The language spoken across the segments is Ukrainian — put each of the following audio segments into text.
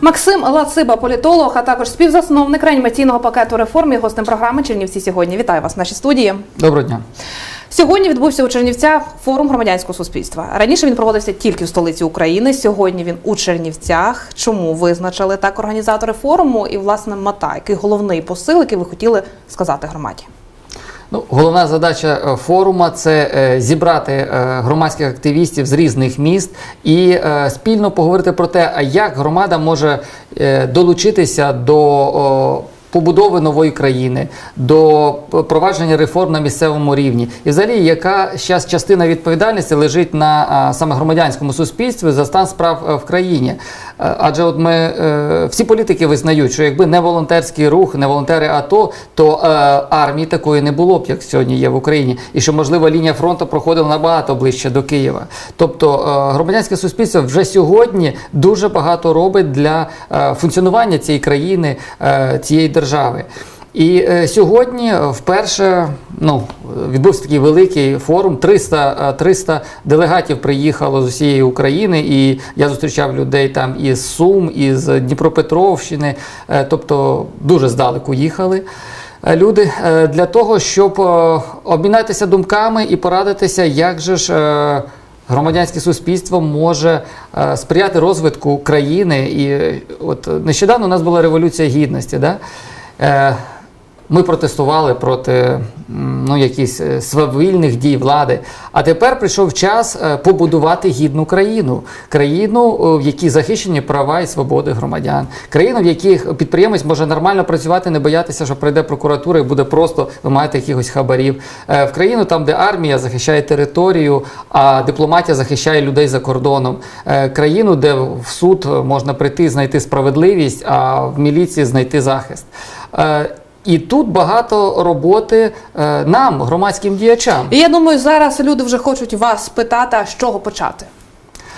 Максим Лациба, політолог, а також співзасновник реанімаційного пакету реформ і гостем програми Чернівці сьогодні. Вітаю вас в нашій студії. Доброго дня. Сьогодні відбувся у Чернівцях форум громадянського суспільства. Раніше він проводився тільки в столиці України. Сьогодні він у Чернівцях. Чому визначили так організатори форуму і власне мета, який головний посил, який ви хотіли сказати громаді? Ну, головна задача форума форуму це е, зібрати е, громадських активістів з різних міст і е, спільно поговорити про те, як громада може е, долучитися до побудови нової країни, до провадження реформ на місцевому рівні, і взагалі, яка зараз частина відповідальності лежить на саме громадянському суспільстві за стан справ е, в країні. Е, Адже от ми е, всі політики визнають, що якби не волонтерський рух, не волонтери АТО, то армії такої не було б, як сьогодні є в Україні, і що можливо лінія фронту проходила набагато ближче до Києва. Тобто громадянське суспільство вже сьогодні дуже багато робить для функціонування цієї країни, цієї держави. І е, сьогодні е, вперше ну, відбувся такий великий форум. 300, е, 300 делегатів приїхало з усієї України, і я зустрічав людей там із Сум, із Дніпропетровщини, е, тобто дуже здалеку їхали. е, Люди е, для того, щоб е, обмінятися думками і порадитися, як же ж е, громадянське суспільство може е, сприяти розвитку країни. І е, от нещодавно у нас була революція гідності. Да? Е, Ми протестували проти ну, якісь е, свавільних дій влади. А тепер прийшов час е, побудувати гідну країну, країну, е, в якій захищені права і свободи громадян, країну, в якій підприємець може нормально працювати, не боятися, що прийде прокуратура і буде просто вимагати якихось хабарів. В країну, там, де армія захищає територію, а дипломатія захищає людей за кордоном. Країну, де в суд можна прийти, знайти справедливість, а в міліції знайти захист. Е, І тут багато роботи е, нам, громадським діячам. І я думаю, зараз люди вже хочуть вас питати, а з чого почати.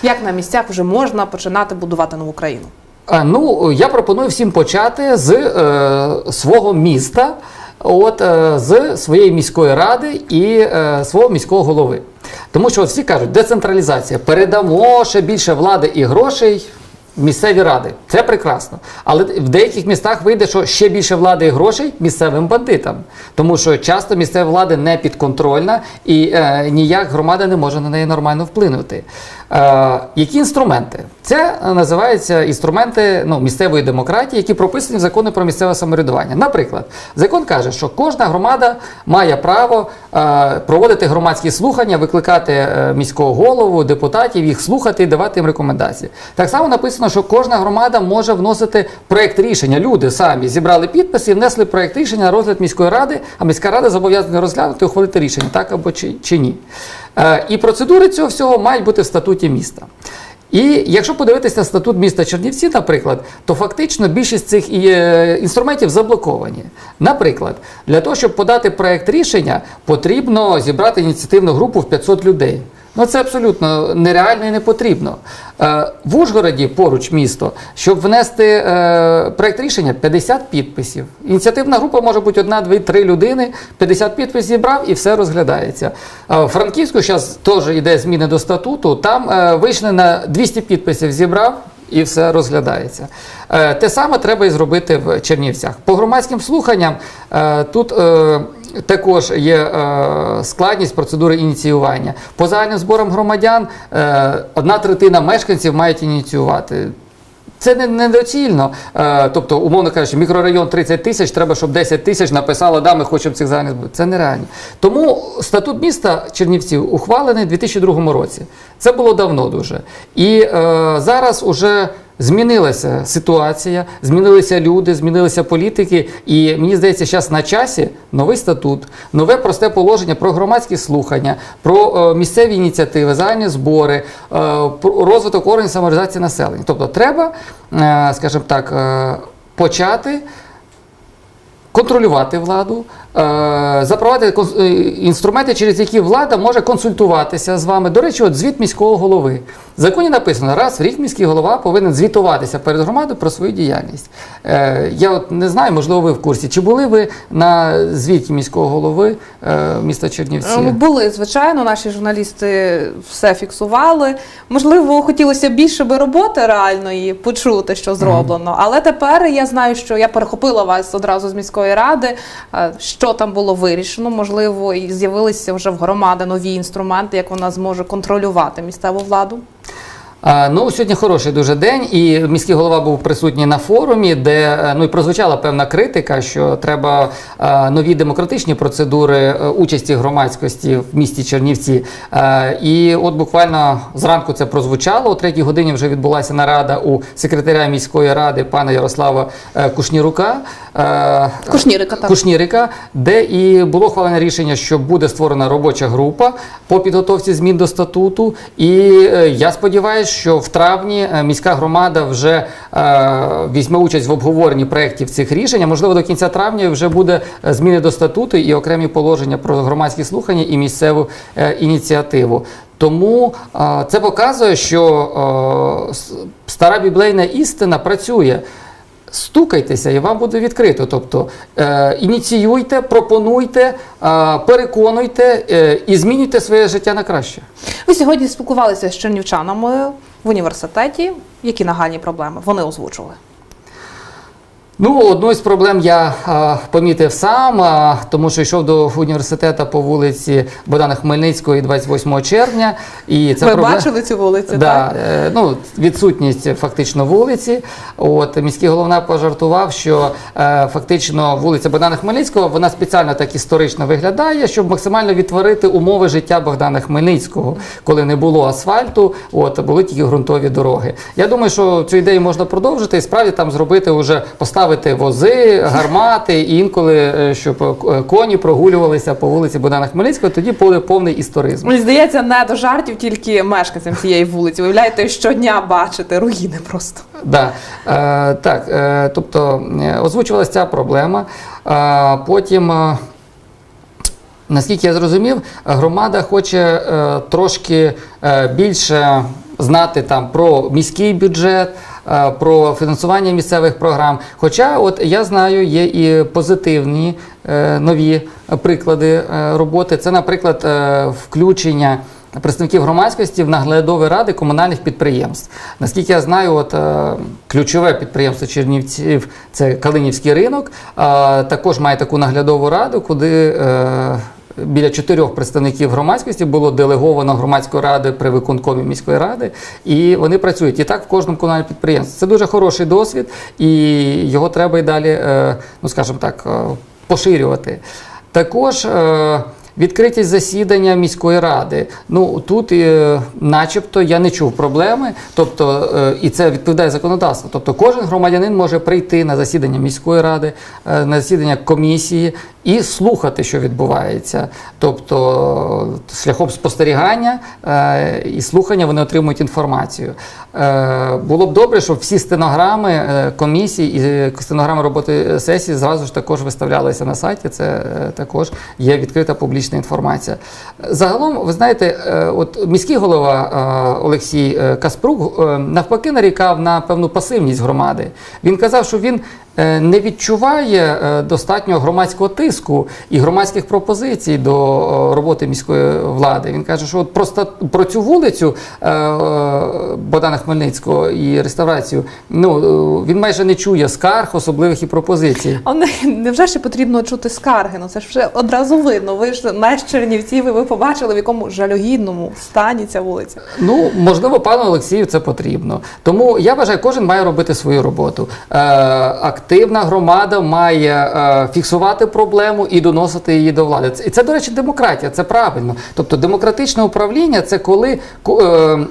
Як на місцях вже можна починати будувати нову країну? А, Ну, я пропоную всім почати з е, свого міста, от, е, з своєї міської ради і е, свого міського голови. Тому що всі кажуть, децентралізація, передамо ще більше влади і грошей. Місцеві ради, це прекрасно. Але в деяких містах вийде, що ще більше влади і грошей місцевим бандитам. Тому що часто місцева влада не підконтрольна і е, ніяк громада не може на неї нормально вплинути. Е, які інструменти? Це е, називаються інструменти ну, місцевої демократії, які прописані в законі про місцеве самоврядування. Наприклад, закон каже, що кожна громада має право е, проводити громадські слухання, викликати е, міського голову, депутатів, їх слухати і давати їм рекомендації. Так само написано, що кожна громада може вносити проєкт рішення. Люди самі зібрали підписи і внесли проєкт рішення на розгляд міської ради, а міська рада зобов'язана розглянути і ухвалити рішення, так або чи, чи ні. Е, і процедури цього всього мають бути в статуті міста. І якщо подивитися статут міста Чернівці, наприклад, то фактично більшість цих е, інструментів заблоковані. Наприклад, для того, щоб подати проект рішення, потрібно зібрати ініціативну групу в 500 людей. Ну це абсолютно нереально і не потрібно. Е, в Ужгороді поруч місто, щоб внести е, проект рішення 50 підписів. Ініціативна група може бути одна, дві, три людини, 50 підписів зібрав і все розглядається. Е, в Франківську зараз теж йде зміни до статуту. Там вийшли на 200 підписів зібрав. І все розглядається. Те саме треба і зробити в Чернівцях. По громадським слуханням тут також є е, складність процедури ініціювання. По загальним зборам громадян е, одна третина мешканців мають ініціювати. Це не недоцільно. Е, тобто, умовно кажучи, мікрорайон 30 тисяч, треба, щоб 10 тисяч написало, да, ми хочемо цих загальних зборів. Це нереально. Тому статут міста Чернівців ухвалений у 2002 році. Це було давно дуже. І е, зараз уже змінилася ситуація, змінилися люди, змінилися політики. І мені здається, зараз на часі новий статут, нове просте положення про громадські слухання, про е, місцеві ініціативи, загальні збори, е, про розвиток органів самоорганізації населення. Тобто, треба, е, скажімо так, почати контролювати владу, запровадити е, інструменти, через які влада може консультуватися з вами. До речі, от звіт міського голови. В законі написано, раз в рік міський голова повинен звітуватися перед громадою про свою діяльність. Е, я от не знаю, можливо, ви в курсі. Чи були ви на звіті міського голови е, міста Чернівці? Е, Були, звичайно, наші журналісти все фіксували. Можливо, хотілося більше би роботи реальної почути, що зроблено. Але тепер я знаю, що я перехопила вас одразу з міської ради. е, Що там було вирішено? Можливо, і з'явилися вже в громади нові інструменти, як вона зможе контролювати місцеву владу. Ну, сьогодні хороший дуже день, і міський голова був присутній на форумі, де е, ну і прозвучала певна критика, що треба е, нові демократичні процедури е, участі громадськості в місті Чернівці. І от буквально зранку це прозвучало. О третій годині вже відбулася нарада у секретаря міської ради пана Ярослава Кушнірука. Кушнірика, так. Кушнірика, де і було ухвалене рішення, що буде створена робоча група по підготовці змін до статуту. І я сподіваюся, що в травні е, міська громада вже е, візьме участь в обговоренні проєктів цих рішень. Можливо, до кінця травня вже буде е, зміни до статуту і окремі положення про громадські слухання і місцеву ініціативу. Тому це показує, що стара біблейна істина працює. Стукайтеся і вам буде відкрито. Тобто е, ініціюйте, пропонуйте, е, переконуйте е, і змінюйте своє життя на краще. Ви сьогодні спілкувалися з чернівчанами в університеті. Які нагальні проблеми вони озвучували? Ну, одну з проблем я а, помітив сам, а, тому що йшов до університету по вулиці Богдана Хмельницького 28 червня. І це Ви проблем- бачили цю вулицю? Да, Так? е, ну, відсутність фактично вулиці. От міський головна пожартував, що е, фактично вулиця Богдана Хмельницького вона спеціально так історично виглядає, щоб максимально відтворити умови життя Богдана Хмельницького, коли не було асфальту, от були тільки ґрунтові дороги. Я думаю, що цю ідею можна продовжити і справді там зробити уже поставити вози, гармати, і інколи е, щоб е, коні прогулювалися по вулиці Богдана Хмельницького. Тоді буде повний історизм. Мені здається, не до жартів тільки мешканцям цієї вулиці. Виявляєте, щодня бачите руїни просто. Да. Е, так, е, тобто е, озвучувалася ця проблема. Е, потім, е, наскільки я зрозумів, громада хоче е, трошки е, більше знати там про міський бюджет. Е, Про фінансування місцевих програм. Хоча, от я знаю, є і позитивні е, нові приклади е, роботи. Це, наприклад, включення представників громадськості в наглядові ради комунальних підприємств. Наскільки я знаю, от ключове підприємство Чернівців це Калинівський ринок. е, також має таку наглядову раду, куди. Біля чотирьох представників громадськості було делеговано громадської ради при виконкомі міської ради, і вони працюють і так в кожному комунальному підприємстві. Це дуже хороший досвід, і його треба і далі, е, ну скажімо так, е, поширювати. Також е, відкритість засідання міської ради. Ну тут, начебто, я не чув проблеми. Тобто, і це відповідає законодавству. Тобто, кожен громадянин може прийти на засідання міської ради, на засідання комісії і слухати, що відбувається. Тобто, шляхом спостерігання е, і слухання вони отримують інформацію. Е, було б добре, щоб всі стенограми е, комісій і стенограми роботи сесії зразу ж також виставлялися на сайті. Це також є відкрита публічна інформація. Загалом, ви знаєте, от міський голова Олексій Каспрук навпаки нарікав на певну пасивність громади. Він казав, що він не відчуває е, достатньо громадського тиску і громадських пропозицій до е, роботи міської влади. Він каже, що от просто про цю вулицю е, е, Богдана Хмельницького і реставрацію, ну е, він майже не чує скарг, особливих і пропозицій. А не- невже ще потрібно чути скарги? Ну це ж вже одразу видно. Ви ж з Чернівців, ви побачили, в якому жалюгідному стані ця вулиця. Ну, можливо, пану Олексію це потрібно. Тому я вважаю, кожен має робити свою роботу. Е, активна громада має е, фіксувати проблему і доносити її до влади. І це, до речі, демократія, це правильно. Тобто демократичне управління це коли е,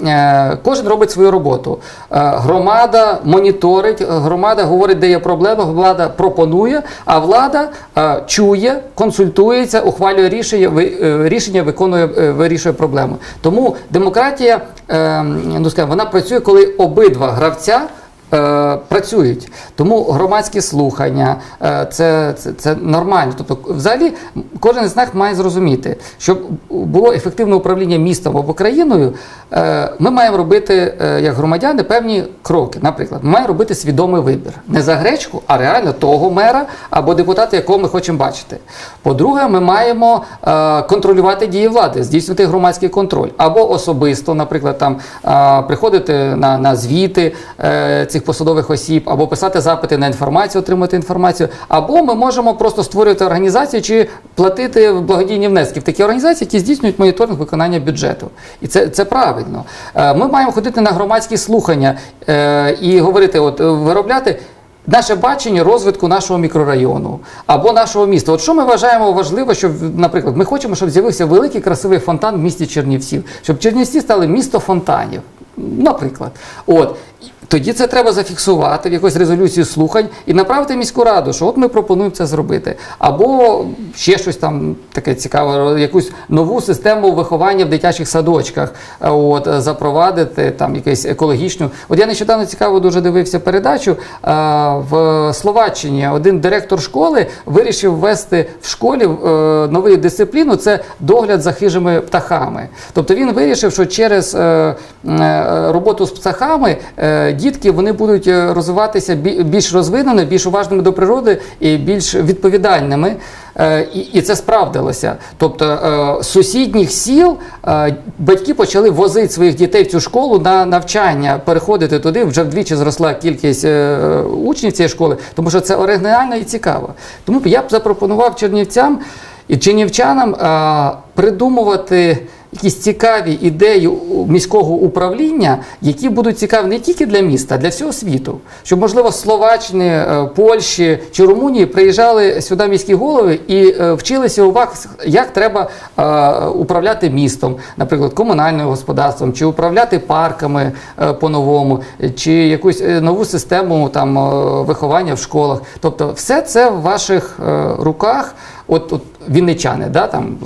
е, кожен робить свою роботу. Е, громада моніторить, громада говорить, де є проблема, влада пропонує, а влада е, чує, консультується, ухвалює рішення, ви- е, рішення виконує, е, вирішує проблему. Тому демократія, е, ну скажімо, вона працює, коли обидва гравця е, працюють. Тому громадські слухання е, це, це, це нормально. Тобто, взагалі, кожен з нас має зрозуміти, щоб було ефективне управління містом або країною, е, ми маємо робити е, як громадяни певні кроки. Наприклад, ми маємо робити свідомий вибір не за гречку, а реально того мера або депутата, якого ми хочемо бачити. По-друге, ми маємо е, контролювати дії влади, здійснювати громадський контроль, або особисто, наприклад, там е, приходити на, на звіти е, цих посадових осіб, або писати запити на інформацію, отримати інформацію, або ми можемо просто створювати організації чи платити благодійні внески в такі організації, які здійснюють моніторинг виконання бюджету. І це, це правильно. Е, Ми маємо ходити на громадські слухання е, і говорити, от виробляти. Наше бачення розвитку нашого мікрорайону або нашого міста. От що ми вважаємо важливо, щоб, наприклад, ми хочемо, щоб з'явився великий красивий фонтан в місті Чернівців, щоб Чернівці стали місто фонтанів. Наприклад, от тоді це треба зафіксувати в якоїсь резолюції слухань і направити міську раду, що от ми пропонуємо це зробити. Або ще щось там таке цікаве, якусь нову систему виховання в дитячих садочках, е, от е, запровадити там якусь екологічну. От я нещодавно цікаво дуже дивився передачу е, в Словаччині. Один директор школи вирішив ввести в школі нову дисципліну це догляд за хижими птахами. Тобто він вирішив, що через роботу з птахами дітки вони будуть е, розвиватися бі- більш розвинено, більш уважними до природи і більш відповідальними. Е, І, це справдилося. Тобто е, з сусідніх сіл батьки почали возити своїх дітей в цю школу на навчання, переходити туди. Вже вдвічі зросла кількість учнів цієї школи, тому що це оригінально і цікаво. Тому я б запропонував чернівцям і чернівчанам придумувати якісь цікаві ідеї міського управління, які будуть цікаві не тільки для міста, а для всього світу. Щоб, можливо, з Словаччини, е, Польщі чи Румунії приїжджали сюди міські голови і е, вчилися у вас, як треба е, управляти містом, наприклад, комунальним господарством, чи управляти парками по-новому, чи якусь нову систему там, виховання в школах. Тобто, все це в ваших руках. От, от вінничани, да, там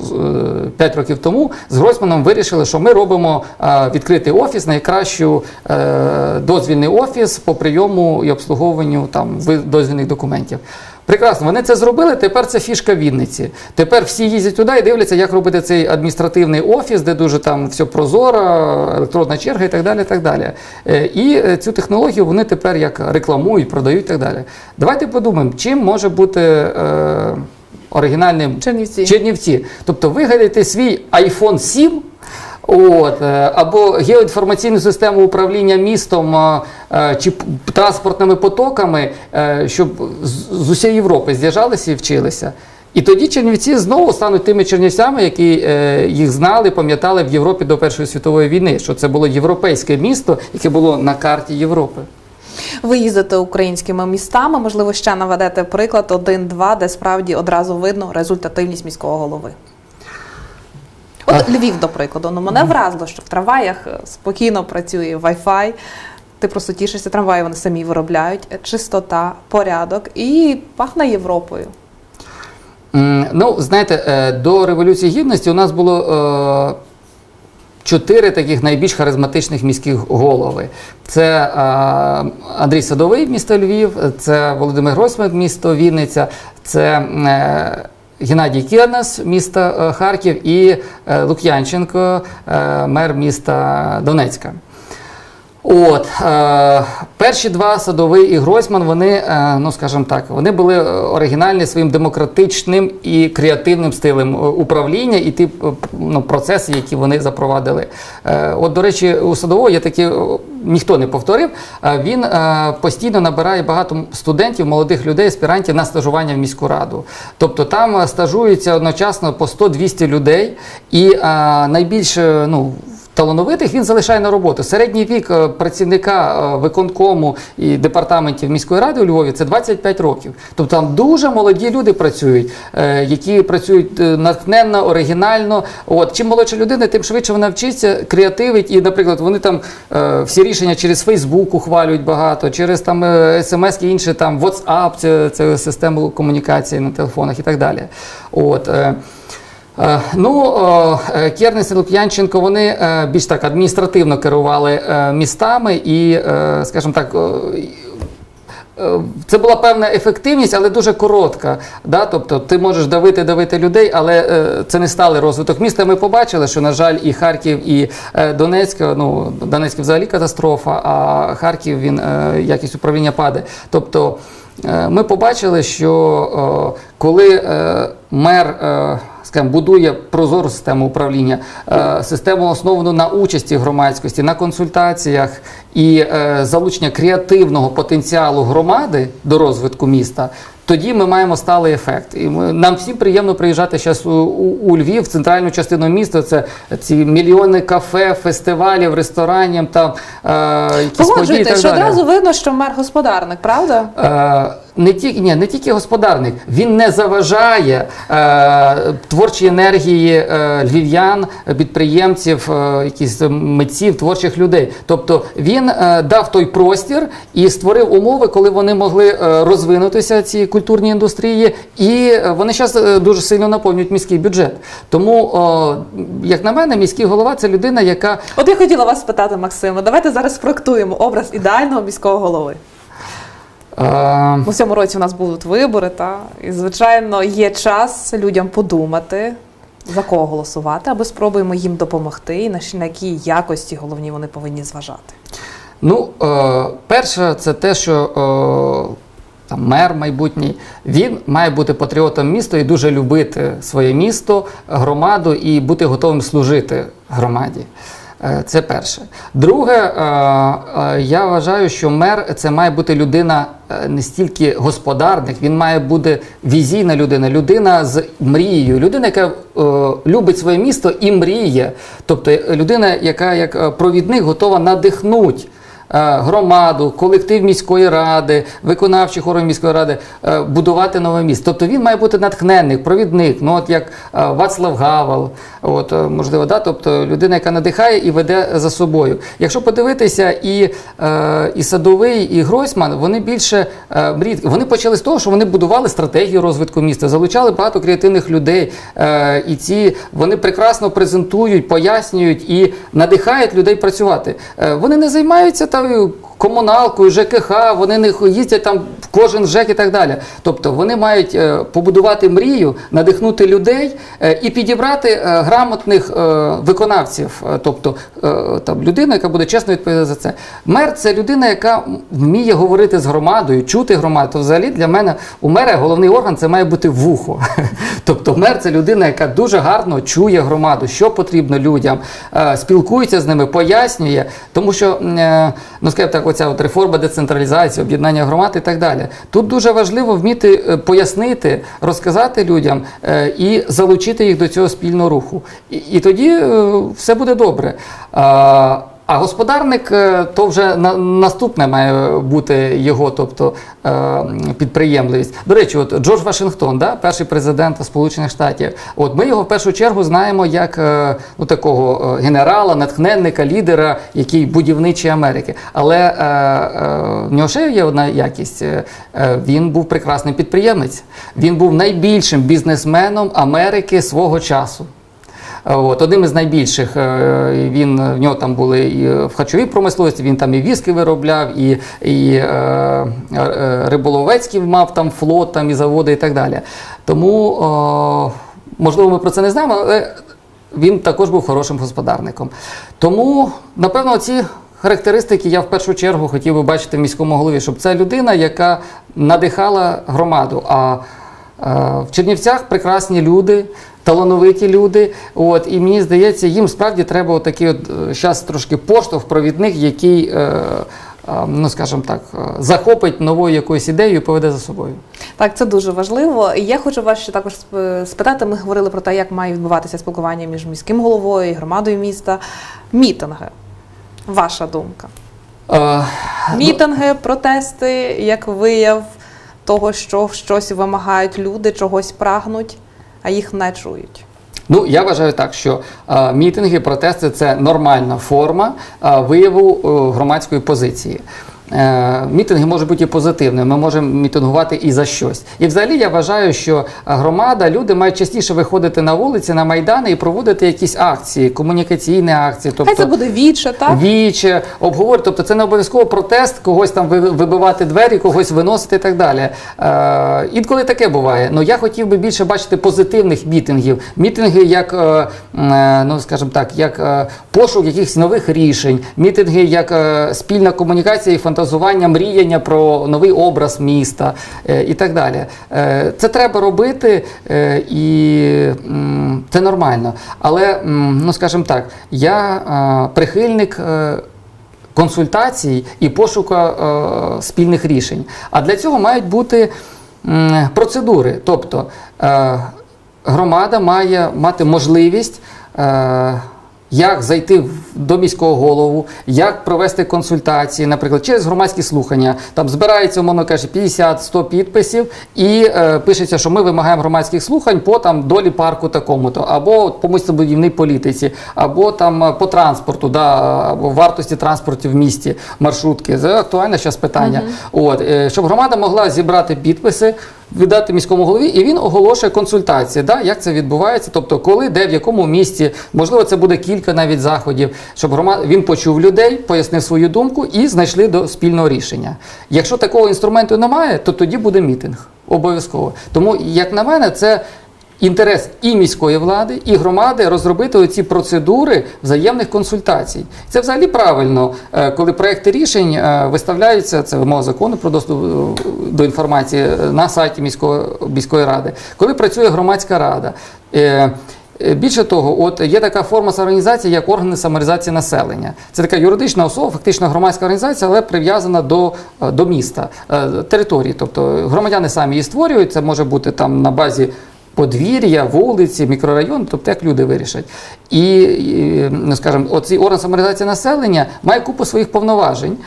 5 років тому з Гройсманом вирішили, що ми робимо е, відкритий офіс, найкращу е, дозвільний офіс по прийому і обслуговуванню там дозвільних документів. Прекрасно, вони це зробили. Тепер це фішка Вінниці. Тепер всі їздять туди і дивляться, як робити цей адміністративний офіс, де дуже там все прозоро, електронна черга і так далі. І, так далі. Е, і е, цю технологію вони тепер як рекламують, продають і так далі. Давайте подумаємо, чим може бути. Е, оригінальним Чернівці. Чернівці. Тобто вигадайте свій iPhone 7. От, е, або геоінформаційну систему управління містом е, е, чи транспортними потоками, щоб з усієї Європи з'їжджалися і вчилися. І тоді Чернівці знову стануть тими чернівцями, які е, їх знали, пам'ятали в Європі до Першої світової війни, що це було європейське місто, яке було на карті Європи. Ви їздите українськими містами, можливо, ще наведете приклад один-два, де справді одразу видно результативність міського голови. От Львів, до прикладу, ну мене вразило, що в трамваях е, спокійно працює Wi-Fi. Ти просто тішишся, трамваї вони самі виробляють, чистота, порядок і пахне Європою. Ну, знаєте, е, до Революції Гідності у нас було е, чотири таких найбільш харизматичних міських голови. Це е, Андрій Садовий, місто Львів, це Володимир Гройсман, місто Вінниця, це е, Геннадій Кірнес, місто е, Харків, і Лук'янченко, мер міста Донецька. От е, перші два садовий і Гройсман, вони, е, ну скажімо так, вони були е, оригінальні своїм демократичним і креативним стилем е, управління і ті е, ну, процеси, які вони запровадили. Е, от, до речі, у садового є такі, ніхто не повторив. е, Він е, постійно набирає багато студентів, молодих людей, аспірантів на стажування в міську раду. Тобто там е, стажуються одночасно по 100-200 людей, і е, найбільш е, ну, талановитих він залишає на роботу. Середній вік е, працівника е, виконкому і департаментів міської ради у Львові це 25 років. Тобто там дуже молоді люди працюють, е, які працюють натхненно, оригінально. От чим молодша людина, тим швидше вона вчиться, креативить. І, наприклад, вони там всі рішення через Фейсбук ухвалюють багато, через там смс і інше, там WhatsApp, це, це систему комунікації на телефонах і так далі. От. Е, Ну, е, Кернес і Лук'янченко вони е, більш так адміністративно керували містами і, скажімо так, це була певна ефективність, але дуже коротка. Да? Тобто ти можеш давити, давити людей, але це не сталий розвиток міста. Ми побачили, що, на жаль, і Харків, і е, Донецьк, ну, Донецьк взагалі катастрофа, а Харків він якість управління падає. Тобто ми побачили, що коли мер скажімо, будує прозору систему управління, е, систему основану на участі громадськості, на консультаціях і е, залучення креативного потенціалу громади до розвитку міста. Тоді ми маємо сталий ефект. І ми, нам всім приємно приїжджати зараз у, у, у Львів, в центральну частину міста. Це ці мільйони кафе, фестивалів, ресторанів, там е, якісь події. і так що далі. одразу видно, що мер господарник, правда? Е, не тільки ні, не тільки господарник, він не заважає е, творчій енергії е, львів'ян, підприємців, е, якісь митців, творчих людей. Тобто він е, дав той простір і створив умови, коли вони могли е, розвинутися, ці культурні індустрії, і е, вони зараз дуже сильно наповнюють міський бюджет. Тому, о, як на мене, міський голова це людина, яка От я хотіла вас спитати, Максиме, давайте зараз спроектуємо образ ідеального міського голови. Е, У цьому році у нас будуть вибори, та і звичайно є час людям подумати. За кого голосувати, аби спробуємо їм допомогти, і на на які якості головні вони повинні зважати. Ну, е, перше, це те, що е, там, мер майбутній, він має бути патріотом міста і дуже любити своє місто, громаду і бути готовим служити громаді. Е, Це перше. Друге, е, е, я вважаю, що мер це має бути людина не стільки господарник, він має бути візійна людина, людина з мрією, людина, яка любить своє місто і мріє. Тобто людина, яка як провідник готова надихнути громаду, колектив міської ради, виконавчих органів міської ради е, будувати нове місто. Тобто він має бути натхненник, провідник, ну от як е, Вацлав Гавал, от е, можливо, да, тобто людина, яка надихає і веде за собою. Якщо подивитися, і, е, і Садовий, і Гройсман, вони більше е, мріють. Вони почали з того, що вони будували стратегію розвитку міста, залучали багато креативних людей. Е, і ці вони прекрасно презентують, пояснюють і надихають людей працювати. Е, вони не займаються там комуналкою, ЖКХ, вони не їздять там кожен ЖЕК і так далі. Тобто вони мають е, побудувати мрію, надихнути людей е, і підібрати е, грамотних виконавців, тобто там людина, яка буде чесно відповідати за це. Мер це людина, яка вміє говорити з громадою, чути громаду. То взагалі для мене у мера головний орган це має бути вухо. Тобто мер це людина, яка дуже гарно чує громаду, що потрібно людям, спілкується з ними, пояснює, тому що ну скажімо так, оця от реформа децентралізації, об'єднання громад і так далі. Тут дуже важливо вміти е, пояснити, розказати людям е, і залучити їх до цього спільного руху. І, і тоді е, все буде добре. А, господарник е, то вже на, наступне має бути його, тобто е, підприємливість. До речі, от Джордж Вашингтон, да, перший президент Сполучених Штатів. От ми його в першу чергу знаємо як е, ну, такого генерала, натхненника, лідера, який будівничий Америки. Але в нього ще є одна якість. Він був прекрасний підприємець. Він був найбільшим бізнесменом Америки свого часу. От, одним із найбільших е, він в нього там були і в харчовій промисловості, він там і віски виробляв, і, і е, е, риболовецький мав там флот, там і заводи, і так далі. Тому, можливо, ми про це не знаємо, але він також був хорошим господарником. Тому, напевно, ці характеристики я в першу чергу хотів би бачити в міському голові, щоб це людина, яка надихала громаду. А В Чернівцях прекрасні люди, талановиті люди. От, і мені здається, їм справді треба отакий от зараз трошки поштовх, провідник, який, е, е, ну скажімо так, е, захопить новою якоюсь ідеєю і поведе за собою. Так, це дуже важливо. І я хочу вас ще також спитати. Ми говорили про те, як має відбуватися спілкування між міським головою і громадою міста. Мітинги. Ваша думка. Е, Мітинги, протести, як вияв того, що щось вимагають люди, чогось прагнуть, а їх не чують. Ну, я вважаю так, що е, мітинги, протести це нормальна форма е, вияву е, громадської позиції. Е, мітинги можуть бути і позитивними. Ми можемо мітингувати і за щось. І взагалі я вважаю, що громада, люди мають частіше виходити на вулиці, на майдани і проводити якісь акції, комунікаційні акції. Хай це буде віче, так? Віче, обговорювати. Тобто це не обов'язково протест, когось там вибивати двері, когось виносити і так далі. Е, інколи таке буває. Ну я хотів би більше бачити позитивних мітингів. Мітинги як, е, е, ну скажімо так, як е, пошук якихось нових рішень, мітинги як е, спільна комунікація і фантазування, мріяння про новий образ міста е, і так далі. Е, це треба робити е, і це нормально. Але, ну скажімо так, я прихильник. консультацій і пошуку е, спільних рішень. А для цього мають бути м, процедури. Тобто е, громада має мати можливість. Е, як зайти до міського голову, як провести консультації, наприклад, через громадські слухання. Там збирається, умовно кажучи, 50-100 підписів, і е, пишеться, що ми вимагаємо громадських слухань по там долі парку такому-то, або по містобудівній політиці, або там е, по транспорту, да, або вартості транспорту в місті, маршрутки. Це актуальне зараз питання. От, е, щоб громада могла зібрати підписи. Віддати міському голові, і він оголошує консультації, да, як це відбувається, тобто коли, де, в якому місці, можливо, це буде кілька навіть заходів, щоб громад він почув людей, пояснив свою думку і знайшли до спільного рішення. Якщо такого інструменту немає, то тоді буде мітинг. Обов'язково. Тому, як на мене, це інтерес і міської влади, і громади розробити оці процедури взаємних консультацій. Це взагалі правильно, е, коли проекти рішень е, виставляються, це вимога закону про доступ е, до інформації на сайті міської, міської ради, коли працює громадська рада. Більше того, от є така форма самоорганізації, як органи самоорганізації населення. Це така юридична особа, фактично громадська організація, але прив'язана до, до міста, території. Тобто громадяни самі її створюють, це може бути там на базі. Подвір'я, вулиці, мікрорайон, тобто як люди вирішать. І, і скажімо, оцей орган самоорганізації населення має купу своїх повноважень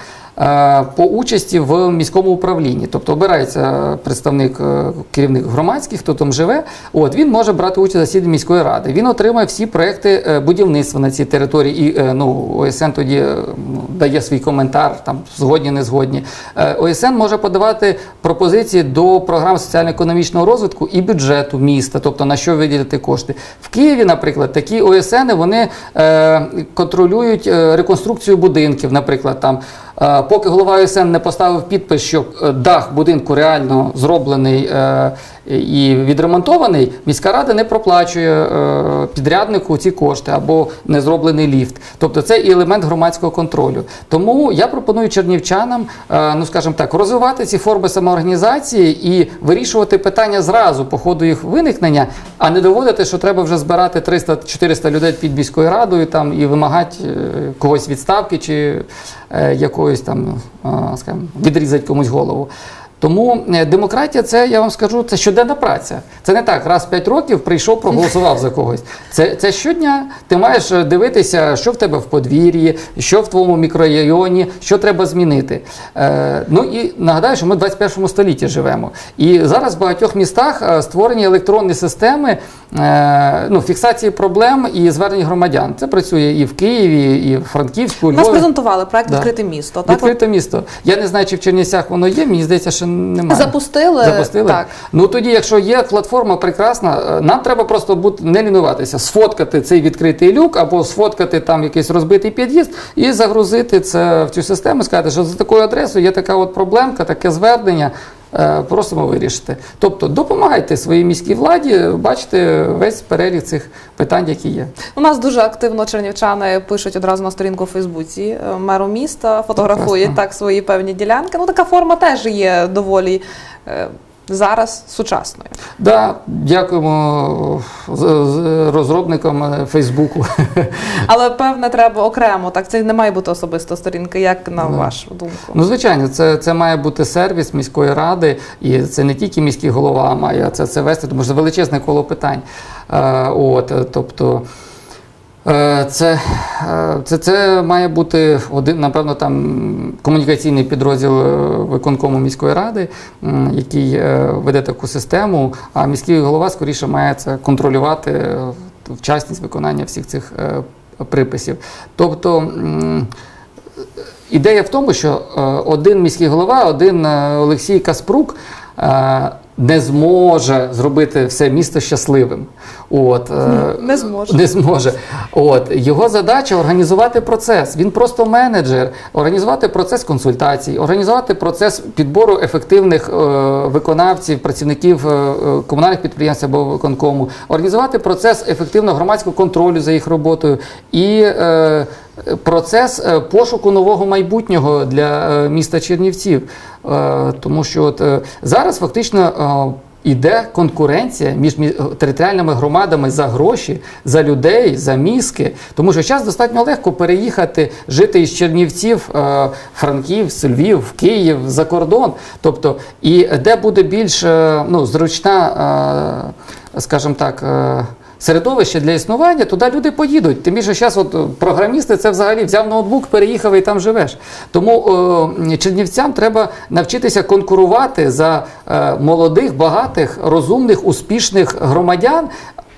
по участі в міському управлінні. Тобто обирається представник е, керівник громадський, хто там живе. От він може брати участь засіданні міської ради. Він отримає всі проекти е, будівництва на цій території. І е, ну, ОСН тоді е, дає свій коментар, там згодні, не згодні. Е, ОСН може подавати пропозиції до програм соціально-економічного розвитку і бюджету міста, тобто на що виділити кошти. В Києві, наприклад, такі ОСН вони е, контролюють е, реконструкцію будинків, наприклад, там. Е, Поки голова ОСН не поставив підпис, що е, дах будинку реально зроблений е, і відремонтований, міська рада не проплачує е, підряднику ці кошти або не зроблений ліфт. Тобто це і елемент громадського контролю. Тому я пропоную чернівчанам, е, ну скажімо так, розвивати ці форми самоорганізації і вирішувати питання зразу по ходу їх виникнення, а не доводити, що треба вже збирати 300-400 людей під міською радою там і вимагати е, когось відставки чи якоїсь там, скажімо, відрізати комусь голову. Тому е, демократія це, я вам скажу, це щоденна праця. Це не так, раз в 5 років прийшов, проголосував за когось. Це, це щодня. Ти маєш е, дивитися, що в тебе в подвір'ї, що в твоєму мікрорайоні, що треба змінити. Е, ну і нагадаю, що ми в 21 столітті живемо. І зараз в багатьох містах е, створені електронні системи е, ну, фіксації проблем і звернень громадян. Це працює і в Києві, і в Франківську, у Нас презентували проект Да. Відкрите місто. Так, Відкрите місто. Я не знаю, чи в Чернівцях воно є, мені здається, що немає. Запустили, Запустили? так. Ну тоді, якщо є платформа прекрасна, е, нам треба просто бути не лінуватися, сфоткати цей відкритий люк або сфоткати там якийсь розбитий під'їзд і загрузити це в цю систему, сказати, що за такою адресою є така от проблемка, таке звернення. Е, Просимо вирішити. Тобто допомагайте своїй міській владі бачити весь перелік цих питань, які є. У нас дуже активно чернівчани пишуть одразу на сторінку в Фейсбуці е, меру міста, фотографують Прекрасно. так свої певні ділянки. Ну така форма теж є доволі е, зараз сучасною. Да, дякуємо з- розробникам е, Фейсбуку. Але певне треба окремо. Так це не має бути особиста сторінка, як на Ну. вашу думку. Ну, звичайно, це, це має бути сервіс міської ради, і це не тільки міський голова має це, це вести, тому що величезне коло питань. Е, от, е, тобто, е, це, е, це, це має бути один, напевно, там комунікаційний підрозділ е, виконкому міської ради, який е, веде таку систему, а міський голова скоріше має це контролювати е, вчасність виконання всіх цих е, приписів. Тобто. ідея в тому, що е, один міський голова, один е, Олексій Каспрук. е, Не зможе зробити все місто щасливим. От, е, Не зможе. Не зможе. От, його задача організувати процес. Він просто менеджер, організувати процес консультацій, організувати процес підбору ефективних е, виконавців, працівників е, комунальних підприємств або виконкому, організувати процес ефективного громадського контролю за їх роботою і процес пошуку нового майбутнього для міста Чернівців. Тому що от, зараз фактично. Е, Іде конкуренція між територіальними громадами за гроші, за людей, за мізки. Тому що зараз достатньо легко переїхати, жити із Чернівців, Франків, Франківськ, Львів, Київ за кордон. Тобто, і де буде більш е, ну, зручна, е, скажімо так. Середовище для існування, туди люди поїдуть. Тим більше зараз от е, програмісти це взагалі взяв ноутбук, переїхав і там живеш. Тому е, чернівцям треба навчитися конкурувати за е, молодих, багатих, розумних, успішних громадян.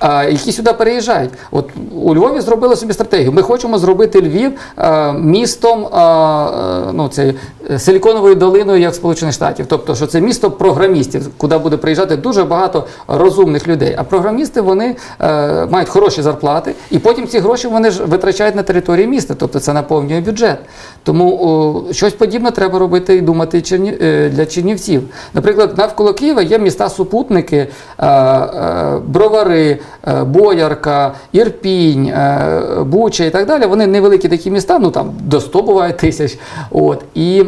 Які сюди переїжджають, от у Львові зробили собі стратегію. Ми хочемо зробити Львів е, містом е, ну, це, силіконовою долиною, як Сполучених Штатів. Тобто, що це місто програмістів, куди буде приїжджати дуже багато розумних людей. А програмісти вони е, мають хороші зарплати, і потім ці гроші вони ж витрачають на території міста. Тобто це наповнює бюджет. Тому о, щось подібне треба робити і думати Черні, е, для чернівців. Наприклад, навколо Києва є міста-супутники, е, е, бровари, е, Боярка, Ірпінь, е, Буча і так далі. Вони невеликі такі міста, ну там до 100 буває тисяч. От, і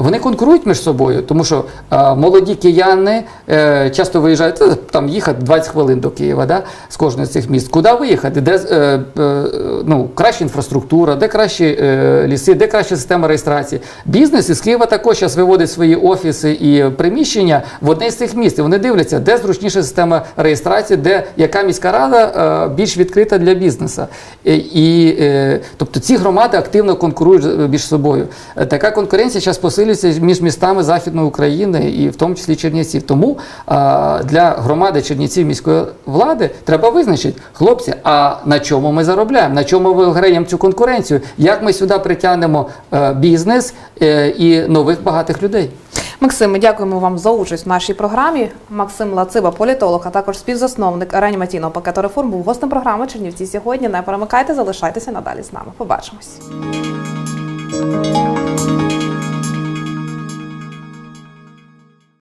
вони конкурують між собою, тому що е, молоді кияни е, часто виїжджають е, там їхати 20 хвилин до Києва, да, з кожного з цих міст. Куди виїхати? Де е, е, ну, краща інфраструктура, де кращі е, ліси, де краща система реєстрації. Бізнес із Києва також зараз виводить свої офіси і приміщення в одне з цих міст. І вони дивляться, де зручніша система реєстрації, де яка міська рада е, більш відкрита для бізнесу. І, і, е, тобто ці громади активно конкурують е, між собою. Е, Така конкуренція зараз посилюється між містами Західної України і в тому числі Чернівців. Тому а, для громади Чернівців міської влади треба визначити, хлопці, а на чому ми заробляємо, на чому ми виграємо цю конкуренцію, як ми сюди притягнемо е, бізнес е, і нових багатих людей. Максим, дякуємо вам за участь в нашій програмі. Максим Лациба, політолог, а також співзасновник реанімаційного пакету реформ, був гостем програми Чернівці сьогодні. Не перемикайте, залишайтеся надалі з нами. Побачимось.